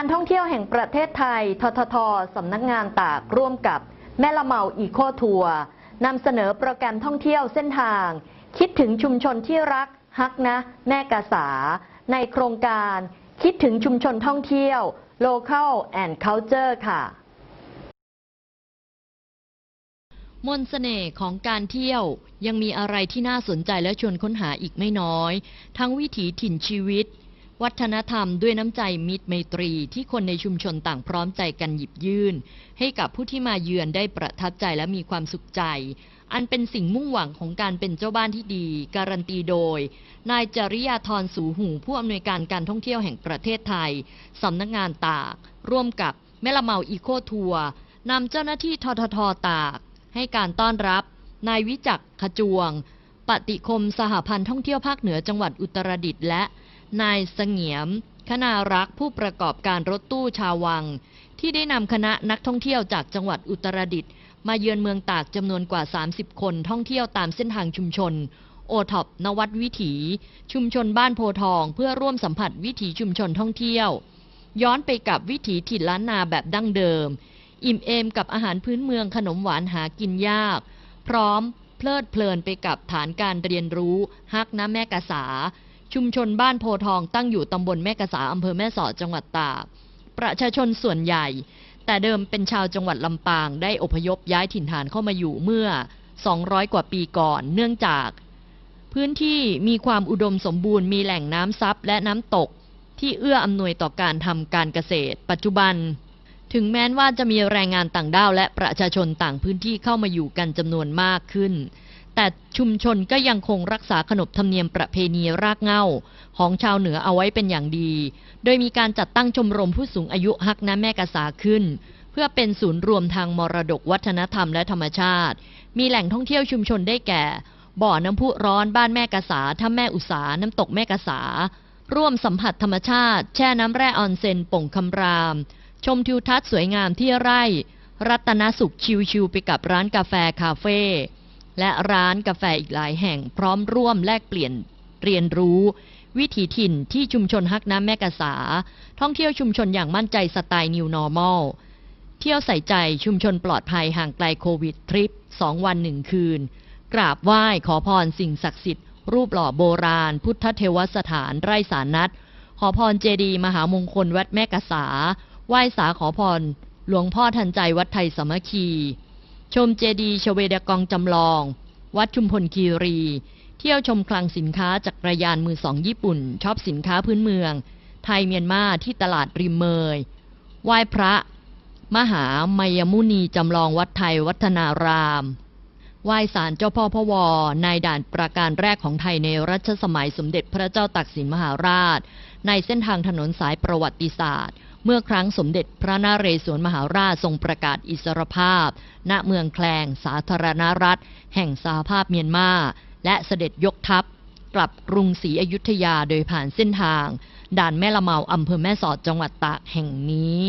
การท่องเที่ยวแห่งประเทศไทย ททท สำนักงานตากร่วมกับแม่ละเมาอีโคทัวร์นำเสนอโปรแกรมท่องเที่ยวเส้นทาง คิดถึงชุมชนที่รัก ฮักนะ แม่กาสา ในโครงการคิดถึงชุมชนท่องเที่ยว Local and Culture ค่ะ มนต์เสน่ห์ของการเที่ยวยังมีอะไรที่น่าสนใจและชวนค้นหาอีกไม่น้อย ทั้งวิถีถิ่นชีวิต วัฒนธรรมด้วยน้ำใจมิตรไมตรีที่คนในชุมชนต่างพร้อมใจกันหยิบยื่น ให้กับผู้ที่มาเยือนได้ประทับใจและมีความสุขใจ อันเป็นสิ่งมุ่งหวังของการเป็นเจ้าบ้านที่ดี การันตีโดย นายจริยาธรสูหูผู้อำนวยการการท่องเที่ยวแห่งประเทศไทยสำนักงานตาก ร่วมกับแม่ละเมาอีโคทัวร์นำเจ้าหน้าที่ทททตาก ให้การต้อนรับ นายวิจักขจวง ปฏิคมสหพันธ์ท่องเที่ยวภาคเหนือจังหวัดอุตรดิตถ์และ นายเสงียม คณารักษ์ผู้ประกอบการรถตู้ชาววัง ที่ได้นำคณะนักท่องเที่ยวจากจังหวัดอุตรดิตถ์มาเยือนเมืองตากจำนวนกว่า 30 คนท่องเที่ยวตามเส้นทางชุมชน โอท็อปนวัดวิถี ชุมชนบ้านโพทอง เพื่อร่วมสัมผัสวิถีชุมชนท่องเที่ยว ย้อนไปกับวิถีถิ่นล้านนาแบบดั้งเดิม อิ่มเอมกับอาหารพื้นเมืองขนมหวานหากินยาก พร้อมเพลิดเพลินไปกับฐานการเรียนรู้ฮักน้ำแม่กะสา ชุมชนบ้านโพทองตั้งอยู่ตำบลแม่กะสาอำเภอแม่สอดจังหวัดตากประชาชนส่วนใหญ่ แต่เดิมเป็นชาวจังหวัดลำปาง ได้อพยพย้ายถิ่นฐานเข้ามาอยู่เมื่อ 200 กว่าปีก่อน เนื่องจาก พื้นที่มีความอุดมสมบูรณ์มีแหล่งน้ำซับและน้ำตก ที่เอื้ออำนวยต่อการทำการเกษตร ปัจจุบัน ถึงแม้ว่าจะมีแรงงานต่างด้าวและประชาชนต่างพื้นที่เข้ามาอยู่กันจำนวนมากขึ้น แต่ชุมชนก็ยังคงรักษาขนบธรรมเนียมประเพณีรากเหง้า ของชาวเหนือเอาไว้เป็นอย่างดี โดยมีการจัดตั้งชมรมผู้สูงอายุฮักน้ำแม่กาสาขึ้น เพื่อเป็นศูนย์รวมทางมรดกวัฒนธรรมและธรรมชาติ มีแหล่งท่องเที่ยวชุมชนได้แก่ บ่อน้ำพุร้อนบ้านแม่กาสาถ้ำแม่อุสาน้ำตกแม่กาสาร่วมสัมผัสธรรมชาติ แช่น้ำแร่ออนเซนป่งคำราม ชมทิวทัศน์สวยงามที่ไร่ รัตนสุขชิวๆไปกับร้านกาแฟคาเฟ่ และร้านกาแฟอีกหลายแห่งพร้อมร่วมแลกเปลี่ยนเรียนรู้ วิถีถิ่นที่ชุมชนฮักน้ำแม่กาสาท่องเที่ยวชุมชนอย่างมั่นใจสไตล์ New Normal เที่ยวใส่ใจชุมชนปลอดภัยห่างไกลโควิดทริป 2 วันหนึ่งคืน กราบไหว้ขอพรสิ่งศักดิ์สิทธิ์ รูปหล่อโบราณ พุทธเทวสถานไร่สารนัดขอพรเจดีมหามงคลวัดแม่กาสาไหว้สาขอพร หลวงพ่อทันใจวัดไทยสมัคคี ชมเจดีย์ชเวดากองจำลอง วัดชุมพลคีรี เที่ยวชมคลังสินค้าจักรยานมือสองญี่ปุ่นชอบสินค้าพื้นเมือง ไทยเมียนมาที่ตลาดริมเมยไหว้พระ มหามยมุนีจำลองวัดไทยวัฒนาราม ไหว้ศาลเจ้าพ่อพวอนายด่านประการแรกของไทยในรัชสมัยสมเด็จพระเจ้าตักสินมหาราช ในเส้นทางถนนสายประวัติศาสตร์ เมื่อครั้งสมเด็จพระนเรศวรมหาราชทรงประกาศอิสรภาพ ณ เมืองแคลง สาธารณรัฐ แห่งสหภาพเมียนมา และเสด็จยกทัพ กลับกรุงศรีอยุธยาโดยผ่านเส้นทาง ด่านแม่ละเมาอำเภอแม่สอดจังหวัดตากแห่งนี้